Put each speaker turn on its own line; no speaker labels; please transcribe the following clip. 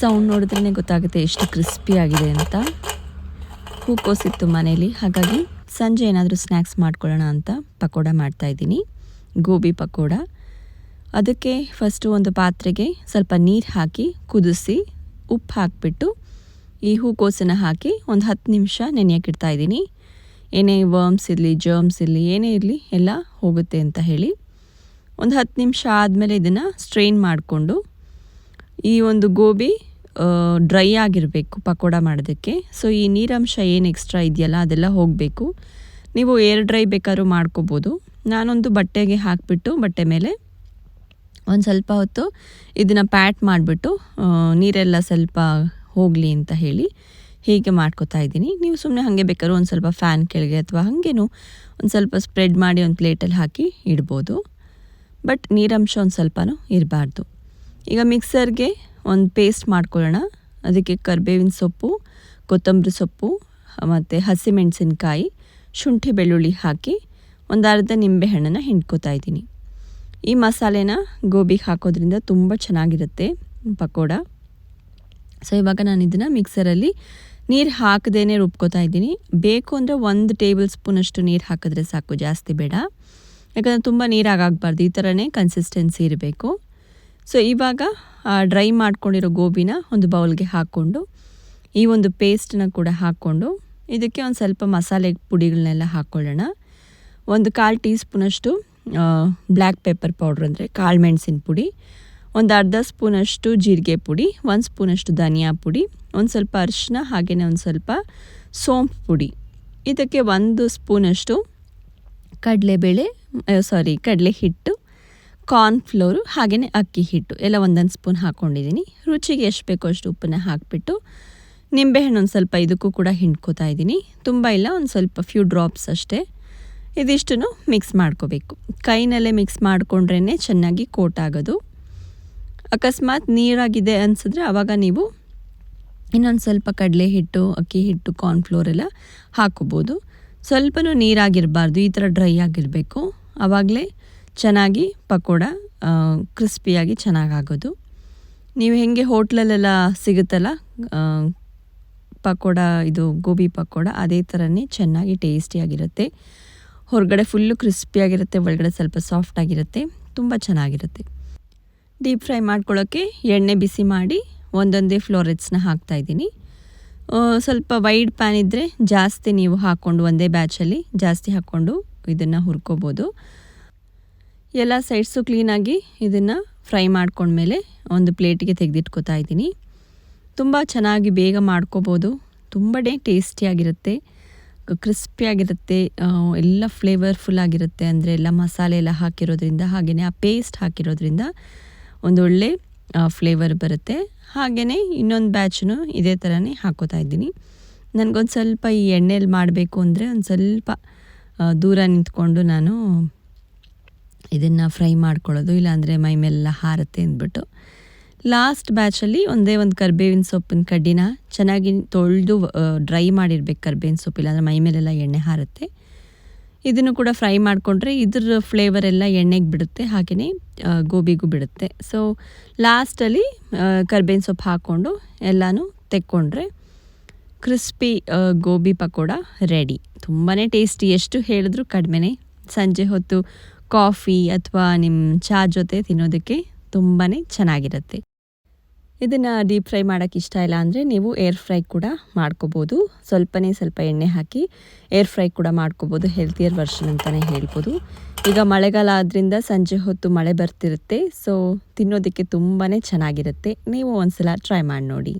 Sound ನೋಡಿದ್ರೇ ಗೊತ್ತಾಗುತ್ತೆ ಎಷ್ಟು crispy ಆಗಿದೆ ಅಂತ. ಹೂಕೋಸಿತ್ತು ಮನೇಲಿ. ಹಾಗಾಗಿ ಸಂಜೆ ಏನಾದರೂ ಸ್ನ್ಯಾಕ್ಸ್ ಮಾಡ್ಕೊಳ್ಳೋಣ ಅಂತ ಪಕೋಡ ಮಾಡ್ತಾಯಿದ್ದೀನಿ ಗೋಬಿ ಪಕೋಡ. ಅದಕ್ಕೆ ಫಸ್ಟು ಒಂದು ಪಾತ್ರೆಗೆ ಸ್ವಲ್ಪ ನೀರು ಹಾಕಿ ಕುದಿಸಿ ಉಪ್ಪು ಹಾಕಿಬಿಟ್ಟು ಈ ಹೂಕೋಸನ್ನು ಹಾಕಿ ಒಂದು ಹತ್ತು ನಿಮಿಷ ನೆನೆಯೋಕ್ಕಿಡ್ತಾ ಇದ್ದೀನಿ. ಏನೇ ವರ್ಮ್ಸ್ ಇರಲಿ ಜರ್ಮ್ಸ್ ಇರಲಿ, ಏನೇ ಇರಲಿ ಎಲ್ಲ ಹೋಗುತ್ತೆ ಅಂತ ಹೇಳಿ. ಒಂದು ಹತ್ತು ನಿಮಿಷ ಆದಮೇಲೆ ಇದನ್ನು ಸ್ಟ್ರೈನ್ ಮಾಡಿಕೊಂಡು ಈ ಒಂದು ಗೋಬಿ ಡ್ರೈ ಆಗಿರಬೇಕು ಪಕೋಡ ಮಾಡೋದಕ್ಕೆ. ಸೊ ಈ ನೀರಂಶ ಏನು ಎಕ್ಸ್ಟ್ರಾ ಇದೆಯಲ್ಲ, ಅದೆಲ್ಲ ಹೋಗಬೇಕು. ನೀವು ಏರ್ ಡ್ರೈ ಬೇಕಾದ್ರೂ ಮಾಡ್ಕೋಬೋದು. ನಾನೊಂದು ಬಟ್ಟೆಗೆ ಹಾಕಿಬಿಟ್ಟು, ಬಟ್ಟೆ ಮೇಲೆ ಒಂದು ಸ್ವಲ್ಪ ಹೊತ್ತು ಇದನ್ನು ಪ್ಯಾಟ್ ಮಾಡಿಬಿಟ್ಟು ನೀರೆಲ್ಲ ಸ್ವಲ್ಪ ಹೋಗಲಿ ಅಂತ ಹೇಳಿ ಹೀಗೆ ಮಾಡ್ಕೋತಾ ಇದ್ದೀನಿ. ನೀವು ಸುಮ್ಮನೆ ಹಾಗೆ ಬೇಕಾದ್ರೂ ಒಂದು ಸ್ವಲ್ಪ ಫ್ಯಾನ್ ಕೆಳಗೆ ಅಥವಾ ಹಾಗೇನು ಒಂದು ಸ್ವಲ್ಪ ಸ್ಪ್ರೆಡ್ ಮಾಡಿ ಒಂದು ಪ್ಲೇಟಲ್ಲಿ ಹಾಕಿ ಇಡ್ಬೋದು. ಬಟ್ ನೀರಂಶ ಒಂದು ಸ್ವಲ್ಪನೂ ಇರಬಾರ್ದು. ಈಗ ಮಿಕ್ಸರ್ಗೆ ಒಂದು ಪೇಸ್ಟ್ ಮಾಡ್ಕೊಳ್ಳೋಣ. ಅದಕ್ಕೆ ಕರ್ಬೇವಿನ ಸೊಪ್ಪು, ಕೊತ್ತಂಬರಿ ಸೊಪ್ಪು, ಮತ್ತು ಹಸಿಮೆಣಸಿನ್ಕಾಯಿ, ಶುಂಠಿ ಬೆಳ್ಳುಳ್ಳಿ ಹಾಕಿ ಒಂದು ಅರ್ಧ ನಿಂಬೆ ಹಣ್ಣನ್ನು ಹಿಂಡ್ಕೋತಾ ಇದ್ದೀನಿ. ಈ ಮಸಾಲೆನ ಗೋಬಿಗೆ ಹಾಕೋದ್ರಿಂದ ತುಂಬ ಚೆನ್ನಾಗಿರುತ್ತೆ ಪಕೋಡ. ಸೊ ಇವಾಗ ನಾನು ಇದನ್ನು ಮಿಕ್ಸರಲ್ಲಿ ನೀರು ಹಾಕದೇ ರುಬ್ಕೋತಾ ಇದ್ದೀನಿ. ಬೇಕು ಅಂದರೆ ಒಂದು ಟೇಬಲ್ ಸ್ಪೂನಷ್ಟು ನೀರು ಹಾಕಿದ್ರೆ ಸಾಕು, ಜಾಸ್ತಿ ಬೇಡ. ಯಾಕಂದರೆ ತುಂಬ ನೀರಾಗಬಾರ್ದು ಈ ಥರನೇ ಕನ್ಸಿಸ್ಟೆನ್ಸಿ ಇರಬೇಕು. ಸೊ ಇವಾಗ ಡ್ರೈ ಮಾಡ್ಕೊಂಡಿರೋ ಗೋಬಿನ ಒಂದು ಬೌಲ್ಗೆ ಹಾಕ್ಕೊಂಡು, ಈ ಒಂದು ಪೇಸ್ಟನ್ನ ಕೂಡ ಹಾಕ್ಕೊಂಡು, ಇದಕ್ಕೆ ಒಂದು ಸ್ವಲ್ಪ ಮಸಾಲೆ ಪುಡಿಗಳನ್ನೆಲ್ಲ ಹಾಕ್ಕೊಳ್ಳೋಣ ಒಂದು ಕಾಲು ಟೀ ಸ್ಪೂನಷ್ಟು ಬ್ಲ್ಯಾಕ್ ಪೆಪ್ಪರ್ ಪೌಡ್ರ್ ಅಂದರೆ ಕಾಳು ಮೆಣಸಿನ ಪುಡಿ, ಒಂದು ಅರ್ಧ ಸ್ಪೂನಷ್ಟು ಜೀರಿಗೆ ಪುಡಿ, ಒಂದು ಸ್ಪೂನಷ್ಟು ಧನಿಯಾ ಪುಡಿ, ಒಂದು ಸ್ವಲ್ಪ ಅರಿಶಿನ ಹಾಗೆಯೇ ಒಂದು ಸ್ವಲ್ಪ ಸೋಂಪು ಪುಡಿ. ಇದಕ್ಕೆ ಒಂದು ಸ್ಪೂನಷ್ಟು ಕಡಲೆಬೇಳೆ ಸಾರಿ ಕಡಲೆ ಹಿಟ್ಟು ಕಾರ್ನ್ಫ್ಲೋರು ಹಾಗೆಯೇ ಅಕ್ಕಿ ಹಿಟ್ಟು. ಎಲ್ಲ ಒಂದೊಂದು ಸ್ಪೂನ್ ಹಾಕ್ಕೊಂಡಿದ್ದೀನಿ ರುಚಿಗೆ ಎಷ್ಟು ಬೇಕೋ ಅಷ್ಟು ಉಪ್ಪನ್ನ ಹಾಕಿಬಿಟ್ಟು ನಿಂಬೆಹಣ್ಣು ಒಂದು ಸ್ವಲ್ಪ ಇದಕ್ಕೂ ಕೂಡ ಹಿಂಡ್ಕೋತಾ ಇದ್ದೀನಿ. ತುಂಬ ಇಲ್ಲ, ಒಂದು ಸ್ವಲ್ಪ ಫ್ಯೂ ಡ್ರಾಪ್ಸ್ ಅಷ್ಟೇ. ಇದಿಷ್ಟನ್ನು ಮಿಕ್ಸ್ ಮಾಡ್ಕೋಬೇಕು. ಕೈನಲ್ಲೇ ಮಿಕ್ಸ್ ಮಾಡಿಕೊಂಡ್ರೇ ಚೆನ್ನಾಗಿ ಕೋಟ್ ಆಗೋದು ಅಕಸ್ಮಾತ್ ನೀರಾಗಿದೆ ಅನಿಸಿದ್ರೆ ಆವಾಗ ನೀವು ಇನ್ನೊಂದು ಸ್ವಲ್ಪ ಕಡಲೆ ಹಿಟ್ಟು ಅಕ್ಕಿ ಹಿಟ್ಟು ಕಾರ್ನ್ಫ್ಲೋರ್ ಎಲ್ಲ ಹಾಕೋಬೋದು ಸ್ವಲ್ಪನೂ ನೀರಾಗಿರಬಾರ್ದು, ಈ ಥರ ಡ್ರೈ ಆಗಿರಬೇಕು. ಆವಾಗಲೇ ಚೆನ್ನಾಗಿ ಪಕೋಡ ಕ್ರಿಸ್ಪಿಯಾಗಿ ಚೆನ್ನಾಗಾಗೋದು. ನೀವು ಹೇಗೆ ಹೋಟ್ಲಲ್ಲೆಲ್ಲ ಸಿಗುತ್ತಲ್ಲ ಪಕೋಡ, ಇದು ಗೋಬಿ ಪಕೋಡ, ಅದೇ ಥರನೇ ಚೆನ್ನಾಗಿ ಟೇಸ್ಟಿಯಾಗಿರುತ್ತೆ. ಹೊರಗಡೆ ಫುಲ್ಲು ಕ್ರಿಸ್ಪಿಯಾಗಿರುತ್ತೆ, ಒಳಗಡೆ ಸ್ವಲ್ಪ ಸಾಫ್ಟಾಗಿರುತ್ತೆ, ತುಂಬ ಚೆನ್ನಾಗಿರುತ್ತೆ. ಡೀಪ್ ಫ್ರೈ ಮಾಡ್ಕೊಳ್ಳೋಕ್ಕೆ ಎಣ್ಣೆ ಬಿಸಿ ಮಾಡಿ ಒಂದೊಂದೇ ಫ್ಲೋರೆಟ್ಸ್ನ ಹಾಕ್ತಾಯಿದ್ದೀನಿ ಸ್ವಲ್ಪ ವೈಡ್ ಪ್ಯಾನ್ ಇದ್ದರೆ ಜಾಸ್ತಿ ನೀವು ಹಾಕ್ಕೊಂಡು ಒಂದೇ ಬ್ಯಾಚಲ್ಲಿ ಜಾಸ್ತಿ ಹಾಕ್ಕೊಂಡು ಇದನ್ನು ಹುರ್ಕೋಬೋದು. ಎಲ್ಲ ಸೈಡ್ಸು ಕ್ಲೀನಾಗಿ ಇದನ್ನು ಫ್ರೈ ಮಾಡ್ಕೊಂಡ್ಮೇಲೆ ಒಂದು ಪ್ಲೇಟಿಗೆ ತೆಗೆದಿಟ್ಕೋತಾ ಇದ್ದೀನಿ. ತುಂಬ ಚೆನ್ನಾಗಿ ಬೇಗ ಮಾಡ್ಕೋಬೋದು. ತುಂಬನೇ ಟೇಸ್ಟಿಯಾಗಿರುತ್ತೆ. ಕ್ರಿಸ್ಪಿಯಾಗಿರುತ್ತೆ. ಎಲ್ಲ ಫ್ಲೇವರ್ಫುಲ್ ಆಗಿರುತ್ತೆ. ಅಂದರೆ ಎಲ್ಲ ಮಸಾಲೆ ಎಲ್ಲ ಹಾಕಿರೋದ್ರಿಂದ ಹಾಗೆಯೇ ಆ ಪೇಸ್ಟ್ ಹಾಕಿರೋದ್ರಿಂದ ಒಂದು ಒಳ್ಳೆ ಫ್ಲೇವರ್ ಬರುತ್ತೆ. ಹಾಗೆಯೇ ಇನ್ನೊಂದು ಬ್ಯಾಚನ್ನು ಇದೇ ಥರನೇ ಹಾಕೋತಾ ಇದ್ದೀನಿ. ನನಗೊಂದು ಸ್ವಲ್ಪ ಈ ಎಣ್ಣೆಯಲ್ಲಿ ಮಾಡಬೇಕು ಅಂದರೆ ಒಂದು ಸ್ವಲ್ಪ ದೂರ ನಿಂತ್ಕೊಂಡು ನಾನು ಇದನ್ನು ಫ್ರೈ ಮಾಡ್ಕೊಳ್ಳೋದು, ಇಲ್ಲಾಂದರೆ ಮೈ ಮೇಲೆಲ್ಲ ಹಾರತ್ತೆ ಅಂದ್ಬಿಟ್ಟು. ಲಾಸ್ಟ್ ಬ್ಯಾಚಲ್ಲಿ ಒಂದೇ ಒಂದು ಕರ್ಬೇವಿನ ಸೊಪ್ಪಿನ ಕಡ್ಡಿನ ಚೆನ್ನಾಗಿ ತೊಳೆದು ಡ್ರೈ ಮಾಡಿರ್ಬೇಕು ಕರ್ಬೇವಿನ ಸೊಪ್ಪು, ಇಲ್ಲಾಂದರೆ ಮೈ ಮೇಲೆಲ್ಲ ಎಣ್ಣೆ ಹಾರುತ್ತೆ. ಇದನ್ನು ಕೂಡ ಫ್ರೈ ಮಾಡಿಕೊಂಡ್ರೆ ಇದ್ರ ಫ್ಲೇವರ್ ಎಲ್ಲ ಎಣ್ಣೆಗೆ ಬಿಡುತ್ತೆ ಹಾಗೆಯೇ ಗೋಬಿಗೂ ಬಿಡುತ್ತೆ. ಸೊ ಲಾಸ್ಟಲ್ಲಿ ಕರ್ಬೇವಿನ ಸೊಪ್ಪು ಹಾಕ್ಕೊಂಡು ಎಲ್ಲನೂ ತೆಕ್ಕೊಂಡ್ರೆ ಕ್ರಿಸ್ಪಿ ಗೋಬಿ ಪಕೋಡ ರೆಡಿ. ತುಂಬಾ ಟೇಸ್ಟಿ. ಎಷ್ಟು ಹೇಳಿದ್ರು ಕಡಿಮೆನೇ. ಸಂಜೆ ಹೊತ್ತು ಕಾಫಿ ಅಥವಾ ನಿಮ್ಮ ಚಹಾ ಜೊತೆ ತಿನ್ನೋದಕ್ಕೆ ತುಂಬಾ ಚೆನ್ನಾಗಿರುತ್ತೆ. ಇದನ್ನು ಡೀಪ್ ಫ್ರೈ ಮಾಡೋಕ್ಕೆ ಇಷ್ಟ ಇಲ್ಲ ಅಂದರೆ ನೀವು ಏರ್ ಫ್ರೈ ಕೂಡ ಮಾಡ್ಕೋಬೋದು. ಸ್ವಲ್ಪನೇ ಸ್ವಲ್ಪ ಎಣ್ಣೆ ಹಾಕಿ ಏರ್ ಫ್ರೈ ಕೂಡ ಮಾಡ್ಕೋಬೋದು, ಹೆಲ್ತಿಯರ್ ವರ್ಷನ್ ಅಂತಲೇ ಹೇಳ್ಬೋದು. ಈಗ ಮಳೆಗಾಲ ಆದ್ದರಿಂದ ಸಂಜೆ ಹೊತ್ತು ಮಳೆ ಬರ್ತಿರುತ್ತೆ, ಸೊ ತಿನ್ನೋದಕ್ಕೆ ತುಂಬಾ ಚೆನ್ನಾಗಿರುತ್ತೆ. ನೀವು ಒಂದ್ಸಲ ಟ್ರೈ ಮಾಡಿ ನೋಡಿ.